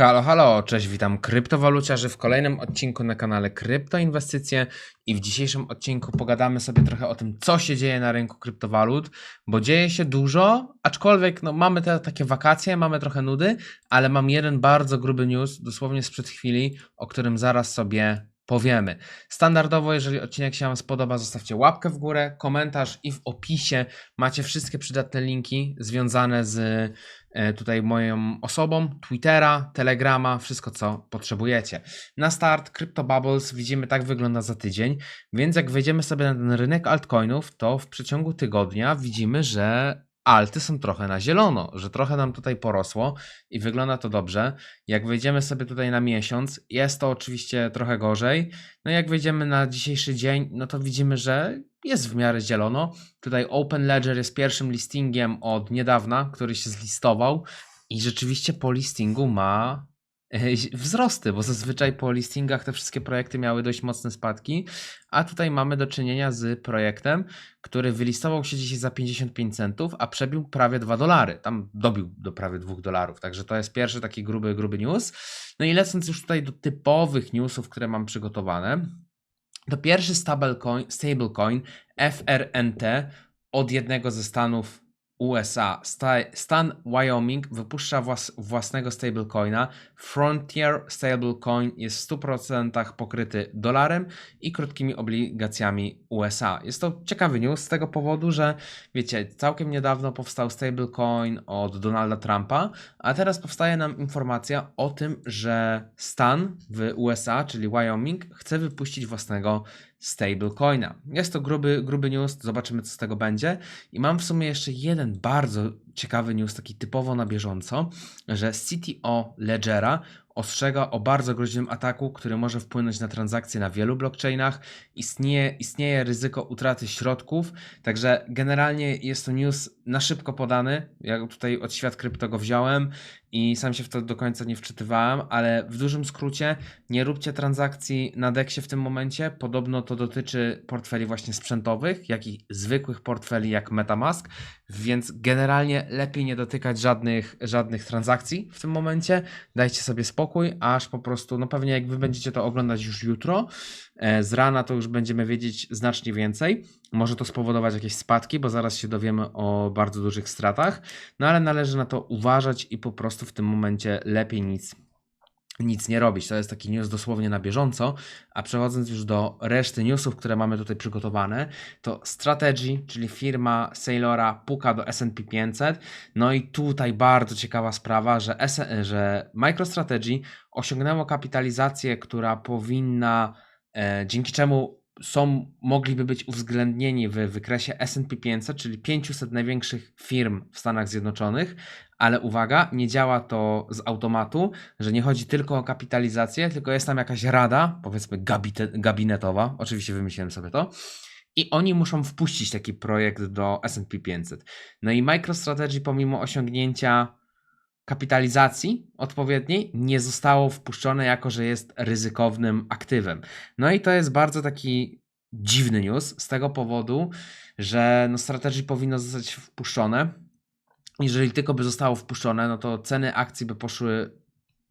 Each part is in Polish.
Halo, halo, cześć, witam kryptowaluciarzy w kolejnym odcinku na kanale Kryptoinwestycje i w dzisiejszym odcinku pogadamy sobie trochę o tym, co się dzieje na rynku kryptowalut, bo dzieje się dużo, aczkolwiek no, mamy te takie wakacje, mamy trochę nudy, ale mam jeden bardzo gruby news, dosłownie sprzed chwili, o którym zaraz sobie powiemy. Standardowo, jeżeli odcinek się Wam spodoba, zostawcie łapkę w górę, komentarz i w opisie macie wszystkie przydatne linki związane z e, tutaj moją osobą, Twittera, Telegrama, wszystko co potrzebujecie. Na start Crypto Bubbles widzimy tak wygląda za tydzień, więc jak wejdziemy sobie na ten rynek altcoinów, to w przeciągu tygodnia widzimy, że alty są trochę na zielono, że trochę nam tutaj porosło i wygląda to dobrze. Jak wejdziemy sobie tutaj na miesiąc, jest to oczywiście trochę gorzej. No jak wejdziemy na dzisiejszy dzień, no to widzimy, że jest w miarę zielono. Tutaj Open Ledger jest pierwszym listingiem od niedawna, który się zlistował i rzeczywiście po listingu ma wzrosty, bo zazwyczaj po listingach te wszystkie projekty miały dość mocne spadki, a tutaj mamy do czynienia z projektem, który wylistował się dzisiaj za 55 centów, a przebił prawie 2 dolary. Tam dobił do prawie 2 dolarów, także to jest pierwszy taki gruby, gruby news. No i lecąc już tutaj do typowych newsów, które mam przygotowane, to pierwszy stablecoin, stablecoin FRNT od jednego ze stanów USA. Sta- Stan Wyoming wypuszcza włas- własnego stablecoina. Frontier stablecoin jest w 100% pokryty dolarem i krótkimi obligacjami USA. Jest to ciekawy news z tego powodu, że wiecie, całkiem niedawno powstał stablecoin od Donalda Trumpa, a teraz powstaje nam informacja o tym, że stan w USA, czyli Wyoming, chce wypuścić własnego stablecoina. Jest to gruby, gruby news, zobaczymy co z tego będzie. I mam w sumie jeszcze jeden bardzo ciekawy news, taki typowo na bieżąco, że CTO Ledgera ostrzega o bardzo groźnym ataku, który może wpłynąć na transakcje na wielu blockchainach. Istnieje, istnieje ryzyko utraty środków, także generalnie jest to news na szybko podany. Ja tutaj od świat krypto go wziąłem i sam się w to do końca nie wczytywałem, ale w dużym skrócie nie róbcie transakcji na deksie w tym momencie. Podobno to dotyczy portfeli właśnie sprzętowych, jak i zwykłych portfeli jak MetaMask, więc generalnie lepiej nie dotykać żadnych, żadnych transakcji w tym momencie. Dajcie sobie spokój, aż po prostu, no pewnie jak wy będziecie to oglądać już jutro, e, z rana to już będziemy wiedzieć znacznie więcej. Może to spowodować jakieś spadki, bo zaraz się dowiemy o bardzo dużych stratach, no ale należy na to uważać i po prostu w tym momencie lepiej nic nic nie robić. To jest taki news dosłownie na bieżąco. A przechodząc już do reszty newsów, które mamy tutaj przygotowane, to Strategy, czyli firma Sailora, puka do SP 500. No i tutaj bardzo ciekawa sprawa, że, S- że MicroStrategy osiągnęło kapitalizację, która powinna, e, dzięki czemu są, mogliby być uwzględnieni w wykresie S&P 500, czyli 500 największych firm w Stanach Zjednoczonych, ale uwaga, nie działa to z automatu, że nie chodzi tylko o kapitalizację, tylko jest tam jakaś rada, powiedzmy gabinetowa, oczywiście wymyśliłem sobie to, i oni muszą wpuścić taki projekt do S&P 500. No i MicroStrategy pomimo osiągnięcia kapitalizacji odpowiedniej nie zostało wpuszczone jako, że jest ryzykownym aktywem. No i to jest bardzo taki dziwny news z tego powodu, że no strategy powinno zostać wpuszczone. Jeżeli tylko by zostało wpuszczone, no to ceny akcji by poszły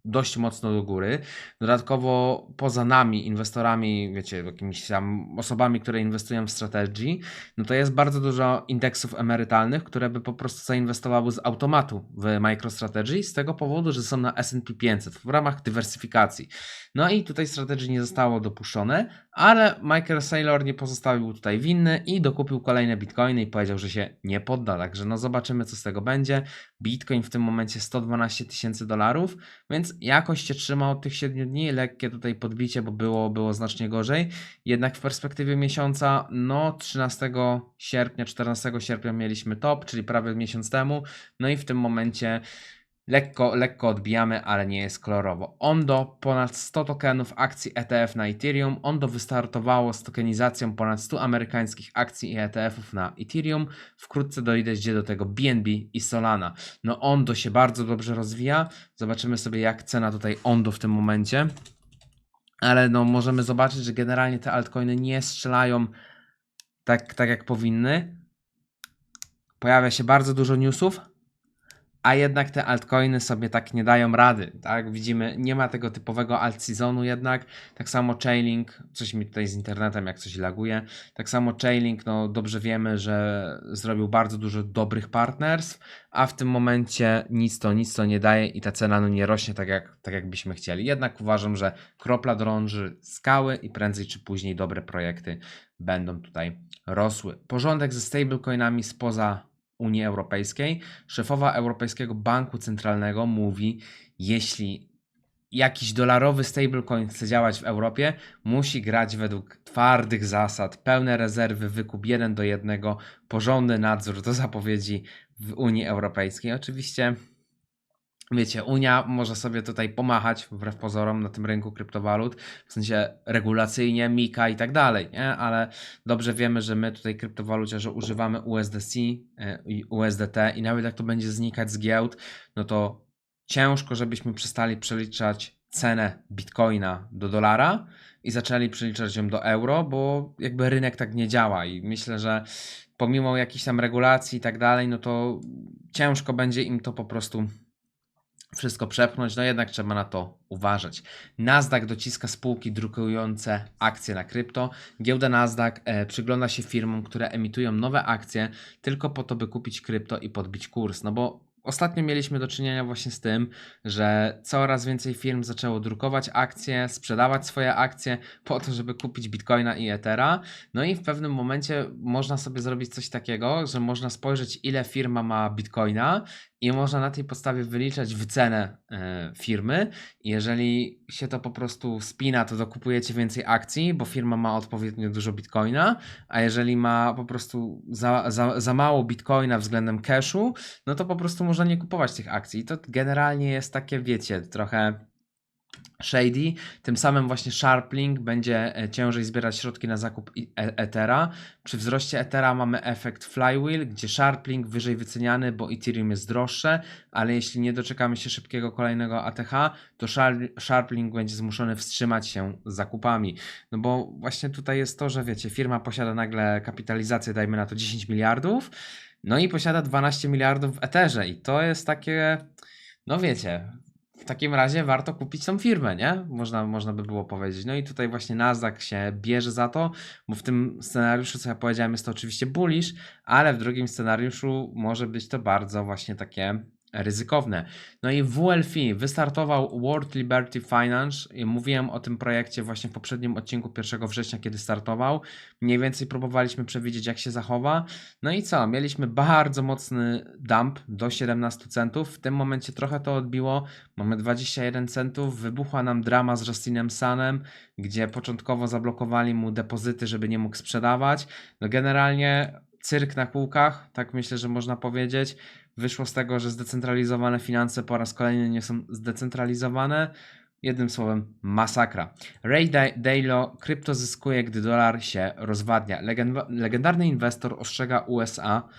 dość mocno do góry. Dodatkowo poza nami, inwestorami, wiecie, jakimiś tam osobami, które inwestują w strategii, no to jest bardzo dużo indeksów emerytalnych, które by po prostu zainwestowały z automatu w MicroStrategy z tego powodu, że są na S&P 500 w ramach dywersyfikacji. No i tutaj strategii nie zostało dopuszczone, ale Michael Saylor nie pozostawił tutaj winny i dokupił kolejne bitcoiny i powiedział, że się nie podda. Także no zobaczymy, co z tego będzie. Bitcoin w tym momencie 112 tysięcy dolarów, więc jakoś się trzyma od tych 7 dni. Lekkie tutaj podbicie, bo było, było znacznie gorzej. Jednak w perspektywie miesiąca, no 13 sierpnia, 14 sierpnia mieliśmy top, czyli prawie miesiąc temu. No i w tym momencie lekko, lekko odbijamy, ale nie jest kolorowo. Ondo ponad 100 tokenów akcji ETF na Ethereum. Ondo wystartowało z tokenizacją ponad 100 amerykańskich akcji i ETF-ów na Ethereum. Wkrótce dojdzie do tego BNB i Solana. No Ondo się bardzo dobrze rozwija. Zobaczymy sobie jak cena tutaj Ondo w tym momencie. Ale no możemy zobaczyć, że generalnie te altcoiny nie strzelają tak, tak jak powinny. Pojawia się bardzo dużo newsów, a jednak te altcoiny sobie tak nie dają rady, tak? Widzimy, nie ma tego typowego alt seasonu jednak, tak samo Chainlink, coś mi tutaj z internetem jak coś laguje, tak samo Chainlink, no dobrze wiemy, że zrobił bardzo dużo dobrych partnerstw, a w tym momencie nic to, nic to nie daje i ta cena no nie rośnie tak jak, tak jak byśmy chcieli. Jednak uważam, że kropla drąży skały i prędzej czy później dobre projekty będą tutaj rosły. Porządek ze stablecoinami spoza Unii Europejskiej. Szefowa Europejskiego Banku Centralnego mówi, jeśli jakiś dolarowy stablecoin chce działać w Europie, musi grać według twardych zasad, pełne rezerwy, wykup 1 do 1, porządny nadzór do zapowiedzi w Unii Europejskiej. Oczywiście wiecie, Unia może sobie tutaj pomachać wbrew pozorom na tym rynku kryptowalut, w sensie regulacyjnie, Mika i tak dalej, nie? ale dobrze wiemy, że my tutaj kryptowaluciarze używamy USDC e, i USDT i nawet jak to będzie znikać z giełd, no to ciężko, żebyśmy przestali przeliczać cenę bitcoina do dolara i zaczęli przeliczać ją do euro, bo jakby rynek tak nie działa i myślę, że pomimo jakichś tam regulacji i tak dalej, no to ciężko będzie im to po prostu wszystko przepchnąć, no jednak trzeba na to uważać. Nasdaq dociska spółki drukujące akcje na krypto. Giełda Nasdaq e, przygląda się firmom, które emitują nowe akcje tylko po to, by kupić krypto i podbić kurs. No bo ostatnio mieliśmy do czynienia właśnie z tym, że coraz więcej firm zaczęło drukować akcje, sprzedawać swoje akcje po to, żeby kupić bitcoina i ethera. No i w pewnym momencie można sobie zrobić coś takiego, że można spojrzeć, ile firma ma bitcoina i można na tej podstawie wyliczać wycenę e, firmy. Jeżeli się to po prostu spina, to dokupujecie więcej akcji, bo firma ma odpowiednio dużo bitcoina, a jeżeli ma po prostu za, za, za mało bitcoina względem cashu, no to po prostu można nie kupować tych akcji. I to generalnie jest takie, wiecie, trochę Shady, tym samym właśnie Sharplink będzie e, ciężej zbierać środki na zakup e- Ethera. Przy wzroście Ethera mamy efekt flywheel, gdzie Sharplink wyżej wyceniany, bo Ethereum jest droższe, ale jeśli nie doczekamy się szybkiego kolejnego ATH, to Shar- Sharplink będzie zmuszony wstrzymać się z zakupami. No bo właśnie tutaj jest to, że wiecie, firma posiada nagle kapitalizację, dajmy na to 10 miliardów, no i posiada 12 miliardów w Etherze i to jest takie, no wiecie, w takim razie warto kupić tą firmę, nie? Można, można by było powiedzieć. No i tutaj właśnie Nasdaq się bierze za to, bo w tym scenariuszu, co ja powiedziałem, jest to oczywiście bullish, ale w drugim scenariuszu może być to bardzo właśnie takie ryzykowne. No i WLFI wystartował World Liberty Finance. Mówiłem o tym projekcie właśnie w poprzednim odcinku 1 września, kiedy startował. Mniej więcej próbowaliśmy przewidzieć, jak się zachowa. No i co? Mieliśmy bardzo mocny dump do 17 centów. W tym momencie trochę to odbiło. Mamy 21 centów. Wybuchła nam drama z Justinem Sanem, gdzie początkowo zablokowali mu depozyty, żeby nie mógł sprzedawać. No generalnie cyrk na kółkach, tak myślę, że można powiedzieć. Wyszło z tego, że zdecentralizowane finanse po raz kolejny nie są zdecentralizowane. Jednym słowem, masakra. Ray Da- Dalio, krypto zyskuje, gdy dolar się rozwadnia. Legend- legendarny inwestor ostrzega USA,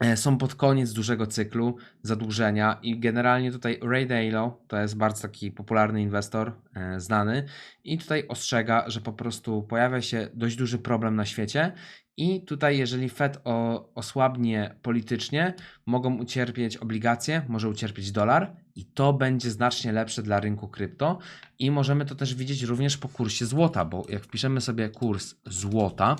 e, są pod koniec dużego cyklu zadłużenia i generalnie tutaj Ray Dalio to jest bardzo taki popularny inwestor, e, znany i tutaj ostrzega, że po prostu pojawia się dość duży problem na świecie i tutaj jeżeli Fed o, osłabnie politycznie, mogą ucierpieć obligacje, może ucierpieć dolar i to będzie znacznie lepsze dla rynku krypto. I możemy to też widzieć również po kursie złota, bo jak wpiszemy sobie kurs złota,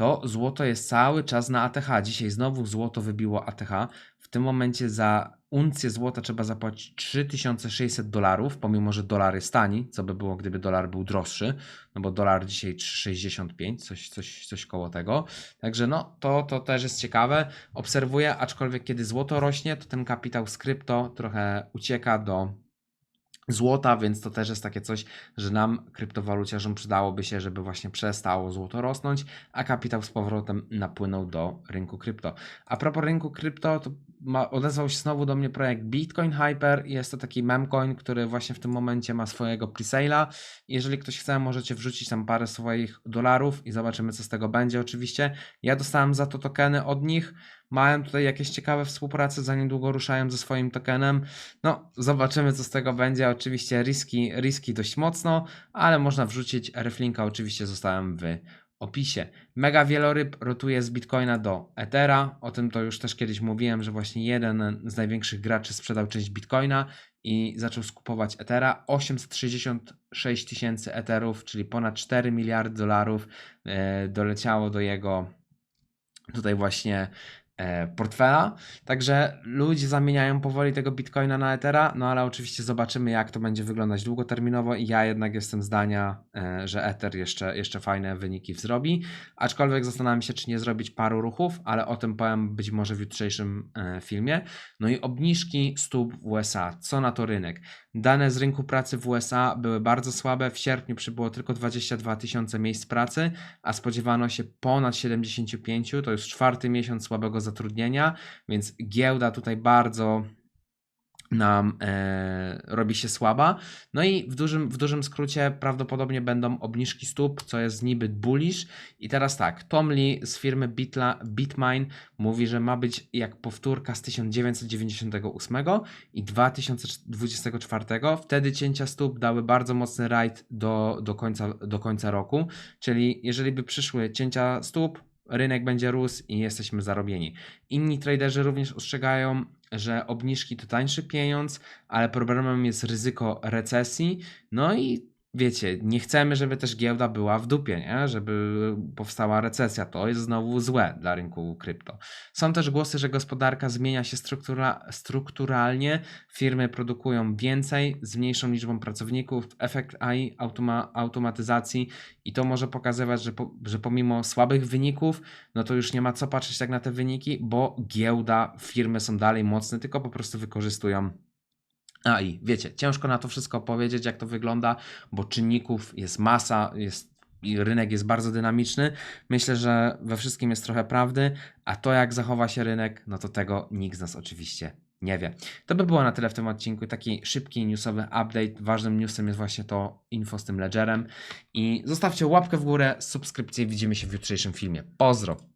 to złoto jest cały czas na ATH. Dzisiaj znowu złoto wybiło ATH. W tym momencie za uncję złota trzeba zapłacić 3600 dolarów, pomimo że dolar jest tani, co by było, gdyby dolar był droższy, no bo dolar dzisiaj 3,65, coś, coś, coś koło tego. Także no, to, to też jest ciekawe. Obserwuję, aczkolwiek kiedy złoto rośnie, to ten kapitał z krypto trochę ucieka do złota, więc to też jest takie coś, że nam, kryptowaluciarzom, przydałoby się, żeby właśnie przestało złoto rosnąć, a kapitał z powrotem napłynął do rynku krypto. A propos rynku krypto, to ma, odezwał się znowu do mnie projekt Bitcoin Hyper. Jest to taki memcoin, który właśnie w tym momencie ma swojego presale'a. Jeżeli ktoś chce, możecie wrzucić tam parę swoich dolarów i zobaczymy, co z tego będzie. Oczywiście ja dostałem za to tokeny od nich. Mają tutaj jakieś ciekawe współprace, za niedługo ruszają ze swoim tokenem. No, zobaczymy, co z tego będzie. Oczywiście riski, riski dość mocno, ale można wrzucić. Reflinka oczywiście zostałem w opisie. Mega wieloryb rotuje z Bitcoina do Ethera. O tym to już też kiedyś mówiłem, że właśnie jeden z największych graczy sprzedał część Bitcoina i zaczął skupować Ethera. 866 tysięcy Etherów, czyli ponad 4 miliardy dolarów e, doleciało do jego tutaj właśnie portfela. Także ludzie zamieniają powoli tego bitcoina na Ethera, no ale oczywiście zobaczymy, jak to będzie wyglądać długoterminowo. I ja jednak jestem zdania, e, że Ether jeszcze, jeszcze fajne wyniki zrobi. Aczkolwiek zastanawiam się, czy nie zrobić paru ruchów, ale o tym powiem być może w jutrzejszym e, filmie. No i obniżki stóp w USA. Co na to rynek? Dane z rynku pracy w USA były bardzo słabe. W sierpniu przybyło tylko 22 tysiące miejsc pracy, a spodziewano się ponad 75. To już czwarty miesiąc słabego zatrudnienia, więc giełda tutaj bardzo nam e, robi się słaba. No i w dużym, w dużym skrócie prawdopodobnie będą obniżki stóp, co jest niby bullish. I teraz tak, Tom Lee z firmy Bitla, Bitmine mówi, że ma być jak powtórka z 1998 i 2024. Wtedy cięcia stóp dały bardzo mocny rajd do, do, końca, do końca roku. Czyli jeżeli by przyszły cięcia stóp, rynek będzie rósł i jesteśmy zarobieni. Inni traderzy również ostrzegają, że obniżki to tańszy pieniądz, ale problemem jest ryzyko recesji. No i wiecie, nie chcemy, żeby też giełda była w dupie, nie? żeby powstała recesja. To jest znowu złe dla rynku krypto. Są też głosy, że gospodarka zmienia się struktura, strukturalnie, firmy produkują więcej z mniejszą liczbą pracowników, efekt AI, automa, automatyzacji i to może pokazywać, że, po, że pomimo słabych wyników, no to już nie ma co patrzeć tak na te wyniki, bo giełda, firmy są dalej mocne, tylko po prostu wykorzystują a i wiecie, ciężko na to wszystko powiedzieć, jak to wygląda, bo czynników jest masa, jest i rynek jest bardzo dynamiczny. Myślę, że we wszystkim jest trochę prawdy, a to jak zachowa się rynek, no to tego nikt z nas oczywiście nie wie. To by było na tyle w tym odcinku. Taki szybki newsowy update. Ważnym newsem jest właśnie to info z tym ledgerem. I zostawcie łapkę w górę, subskrypcję. Widzimy się w jutrzejszym filmie. Pozdro!